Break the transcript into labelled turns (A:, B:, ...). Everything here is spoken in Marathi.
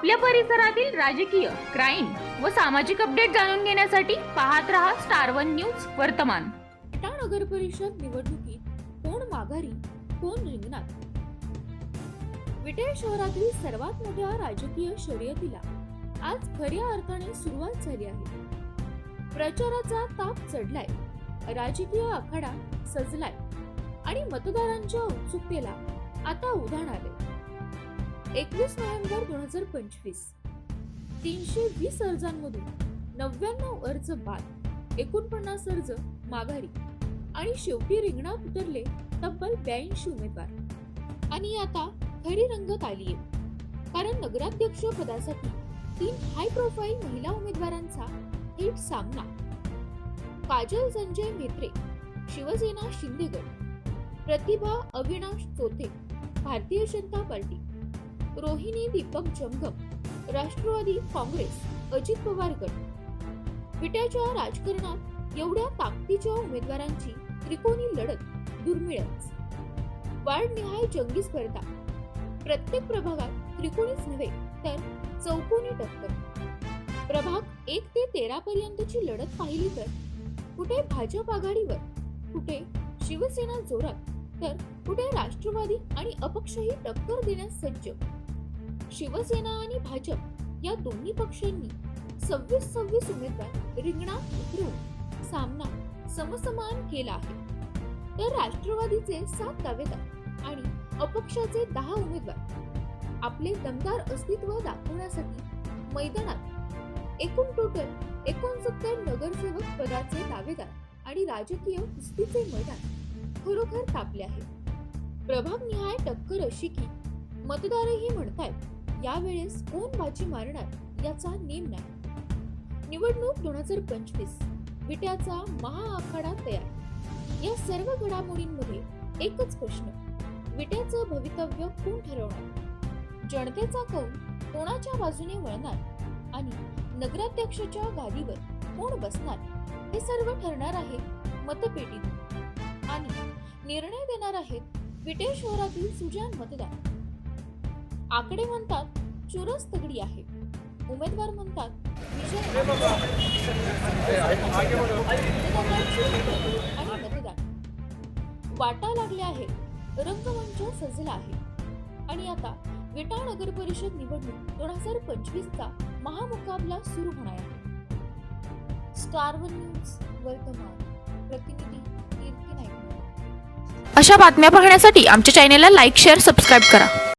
A: आपल्या परिसरातील राजकीय क्राईम व सामाजिक अपडेट जाणून घेण्यासाठी पाहत रहा स्टार वन न्यूज वर्तमान.
B: विटा नगर परिषद निवडणुकीत कोण माघारी कोण रिंगणात? विटे शहरातील सर्वात मोठ्या राजकीय शर्यतीला आज खऱ्या अर्थाने सुरुवात झाली आहे. प्रचाराचा ताप चढलाय राजकीय आखाडा सजलाय आणि मतदारांच्या उत्सुकतेला आता उधाण आले एकवीस नोव्हेंबर दोन हजार पंचवीस. तीनशे वीस अर्जांमधून नव्याण्णव अर्ज बाद एकोणपन्नास अर्ज माघारी आणि शेवटी रिंगणात उतरले तब्बल ब्याऐंशी उमेदवार. आणि आता खरी रंगत आलीये. कारण नगराध्यक्ष पदासाठी तीन हाय प्रोफाईल महिला उमेदवारांचा थेट सामना. काजल संजय मेत्रे शिवसेना शिंदेगड प्रतिभा अविनाश चोथे भारतीय जनता पार्टी. रोहिणी दीपक जमगम राष्ट्रवादी काँग्रेस अजित पवार गट. विट्याच्या राजकारणात एवढ्या ताकदीच्या उमेदवारांची त्रिकोणी लढत दुर्मिळच. वार्डनिहाय जंगी स्पर्धा. प्रत्येक प्रभागात त्रिकोणीच नव्हे तर चौकोनी टक्कर. प्रभाग एक ते तेरा पर्यंतची लढत पाहिली तर कुठे भाजप आघाडीवर कुठे शिवसेना जोरात तर कुठे राष्ट्रवादी आणि अपक्षही टक्कर देण्यास सज्ज. शिवसेना आणि भाजप या दोन्ही पक्षांनी सव्वीस सव्वीस उमेदवार रिंगणात उतरवून सामना समसमान केला आहे. तर राष्ट्रवादीचे सात दावेदार आणि अपक्षाचे दहा उमेदवार आपले दमदार अस्तित्व दाखवण्यासाठी मैदानात एकूण टोटल एकोणसत्तर नगरसेवक पदाचे दावेदार आणि राजकीय कुस्तीचे मैदान खरोखर तापले आहे. प्रभाग निहाय टक्कर अशी की मतदारही म्हणतायत यावेळेस कोण बाजी मारणार याचा नेम नाही. निवडणूक दोन हजार पंचवीस विट्याचा महाआखाडा तयार. या सर्व घडामोडींमध्ये एकच प्रश्न विट्याचं भवितव्य कोण ठरवणार? जनतेचा कौल कोणाच्या बाजूने वळणार? आणि नगराध्यक्षाच्या गादीवर कोण बसणार? हे सर्व ठरणार आहे मतपेटीत. आणि निर्णय देणार आहेत विटे शहरातील सुजान मतदार. आकडे म्हणतात चुरस तगडी आहे. उमेदवार म्हणतात आणि मतदान. वाटा लागले आहे रंगमंच सजला आहे. आणि आता विटा नगर परिषद निवडणूक दोन हजार पंचवीस चा महामुकाबला सुरू होणार आहे. स्टार वन न्यूज वर्तमान. प्रतिनिधी कीर्ती नाईक.
A: अशा बातम्या पाहण्यासाठी आमच्या चॅनेलला लाईक शेअर सबस्क्राईब करा.